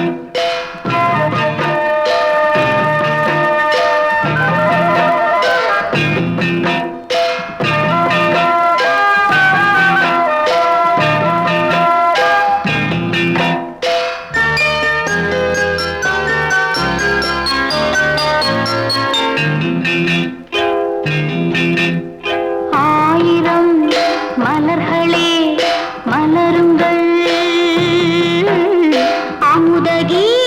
one. அழகே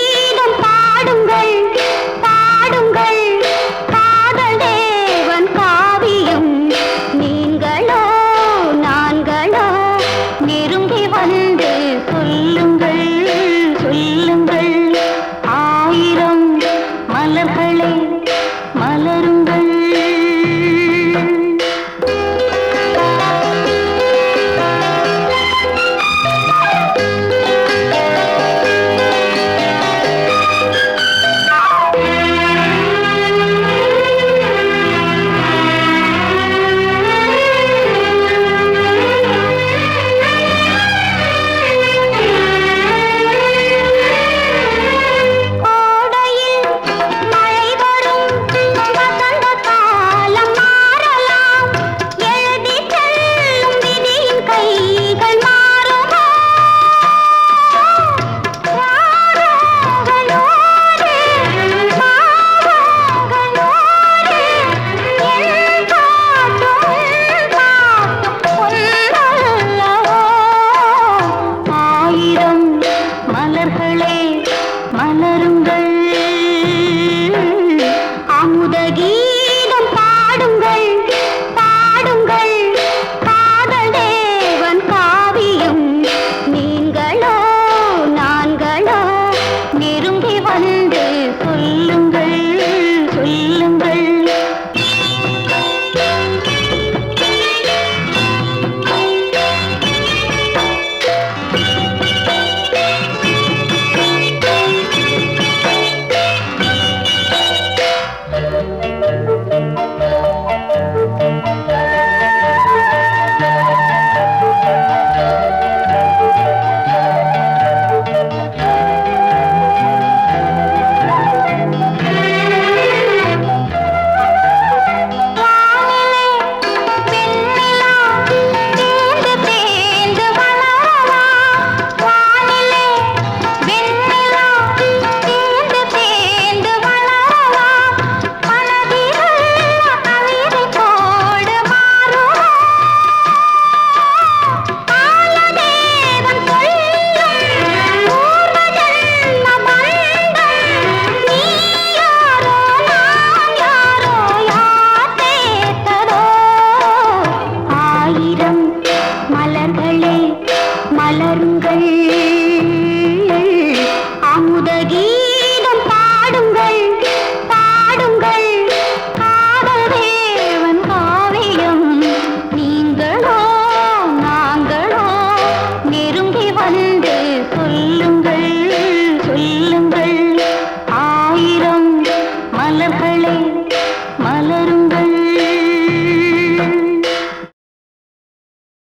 வாருங்கள் அமுத கீதம் பாடுங்கள். பாடுங்கள். காதல் தேவன் காவியம். நீங்களோ நான்களோ நெருங்கி வந்து சொல்லுங்கள். மலருங்கள்